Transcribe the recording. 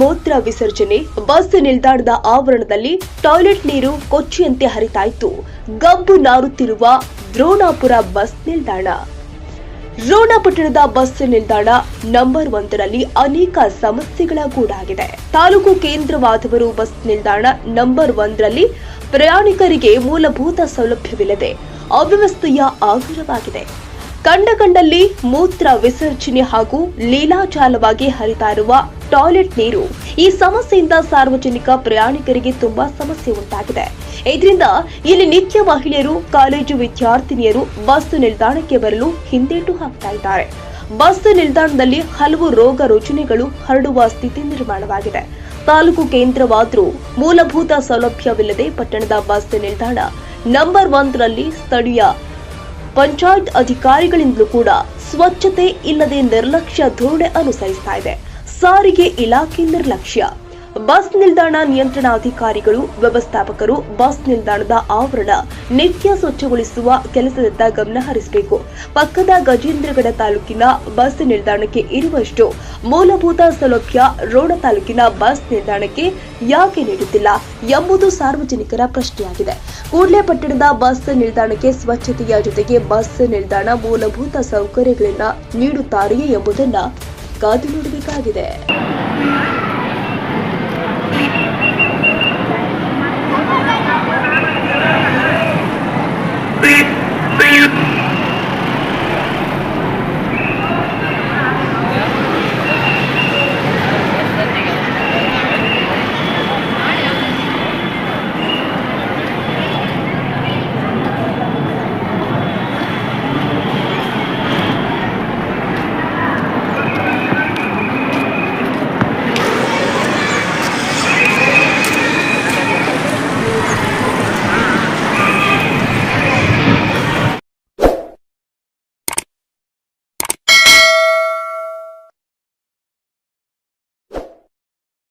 ಮೂತ್ರ ವಿಸರ್ಜನೆ, ಬಸ್ ನಿಲ್ದಾಣದ ಆವರಣದಲ್ಲಿ ಟಾಯ್ಲೆಟ್ ನೀರು ಕೊಚ್ಚಿಯಂತೆ ಹರಿತಾಯಿತು. ಗಬ್ಬು ನಾರುತ್ತಿರುವ ದ್ರೋಣಾಪುರ ಬಸ್ ನಿಲ್ದಾಣ. ರೋಣಪಟ್ಟಣದ ಬಸ್ ನಿಲ್ದಾಣ ನಂಬರ್ ಒಂದರಲ್ಲಿ ಅನೇಕ ಸಮಸ್ಯೆಗಳ ಗೂಡಾಗಿದೆ. ತಾಲೂಕು ಕೇಂದ್ರವಾದವರು ಬಸ್ ನಿಲ್ದಾಣ ನಂಬರ್ ಒಂದರಲ್ಲಿ ಪ್ರಯಾಣಿಕರಿಗೆ ಮೂಲಭೂತ ಸೌಲಭ್ಯವಿಲ್ಲದೆ ಅವ್ಯವಸ್ಥೆಯ ಆಗರವಾಗಿದೆ. ಕಂಡ ಕಂಡಲ್ಲಿ ಮೂತ್ರ ವಿಸರ್ಜನೆ ಹಾಗೂ ಲೀಲಾಜಾಲವಾಗಿ ಹರಿತಾ ಇರುವ ಟಾಯ್ಲೆಟ್ ನೀರು ಈ ಸಮಸ್ಯೆಯಿಂದ ಸಾರ್ವಜನಿಕ ಪ್ರಯಾಣಿಕರಿಗೆ ತುಂಬಾ ಸಮಸ್ಯೆ ಉಂಟಾಗಿದೆ. ಇದರಿಂದ ಇಲ್ಲಿ ನಿತ್ಯ ಮಹಿಳೆಯರು ಕಾಲೇಜು ವಿದ್ಯಾರ್ಥಿನಿಯರು ಬಸ್ ನಿಲ್ದಾಣಕ್ಕೆ ಬರಲು ಹಿಂದೇಟು ಹಾಕ್ತಾ ಇದ್ದಾರೆ. ಬಸ್ ನಿಲ್ದಾಣದಲ್ಲಿ ಹಲವು ರೋಗ ರುಜಿನಗಳು ಹರಡುವ ಸ್ಥಿತಿ ನಿರ್ಮಾಣವಾಗಿದೆ. ತಾಲೂಕು ಕೇಂದ್ರವಾದರೂ ಮೂಲಭೂತ ಸೌಲಭ್ಯವಿಲ್ಲದೆ ಪಟ್ಟಣದ ಬಸ್ ನಿಲ್ದಾಣ ನಂಬರ್ ಒಂದರಲ್ಲಿ ಸ್ಥಳೀಯ ಪಂಚಾಯತ್ ಅಧಿಕಾರಿಗಳಿಂದಲೂ ಕೂಡ ಸ್ವಚ್ಛತೆ ಇಲ್ಲದೆ ನಿರ್ಲಕ್ಷ್ಯ ಧೋರಣೆ ಅನುಸರಿಸ್ತಾ ಇದೆ. ಸಾರಿಗೆ ಇಲಾಖೆ ನಿರ್ಲಕ್ಷ್ಯ. ಬಸ್ ನಿಲ್ದಾಣ ನಿಯಂತ್ರಣಾಧಿಕಾರಿಗಳು, ವ್ಯವಸ್ಥಾಪಕರು, ಬಸ್ ನಿಲ್ದಾಣದ ಆವರಣ ನಿತ್ಯ ಸ್ವಚ್ಛಗೊಳಿಸುವ ಕೆಲಸದತ್ತ ಗಮನ ಹರಿಸಬೇಕು. ಪಕ್ಕದ ಗಜೇಂದ್ರಗಡ ತಾಲೂಕಿನ ಬಸ್ ನಿಲ್ದಾಣಕ್ಕೆ ಇರುವಷ್ಟು ಮೂಲಭೂತ ಸೌಲಭ್ಯ ರೋಣ ತಾಲೂಕಿನ ಬಸ್ ನಿಲ್ದಾಣಕ್ಕೆ ಯಾಕೆ ನೀಡುತ್ತಿಲ್ಲ ಎಂಬುದು ಸಾರ್ವಜನಿಕರ ಪ್ರಶ್ನೆಯಾಗಿದೆ. ಕೂಡಲೇ ಪಟ್ಟಣದ ಬಸ್ ನಿಲ್ದಾಣಕ್ಕೆ ಸ್ವಚ್ಛತೆಯ ಜೊತೆಗೆ ಬಸ್ ನಿಲ್ದಾಣ ಮೂಲಭೂತ ಸೌಕರ್ಯಗಳನ್ನು ನೀಡುತ್ತಾರೆಯೇ ಎಂಬುದನ್ನು ಕಾದು ನೋಡಬೇಕಾಗಿದೆ. see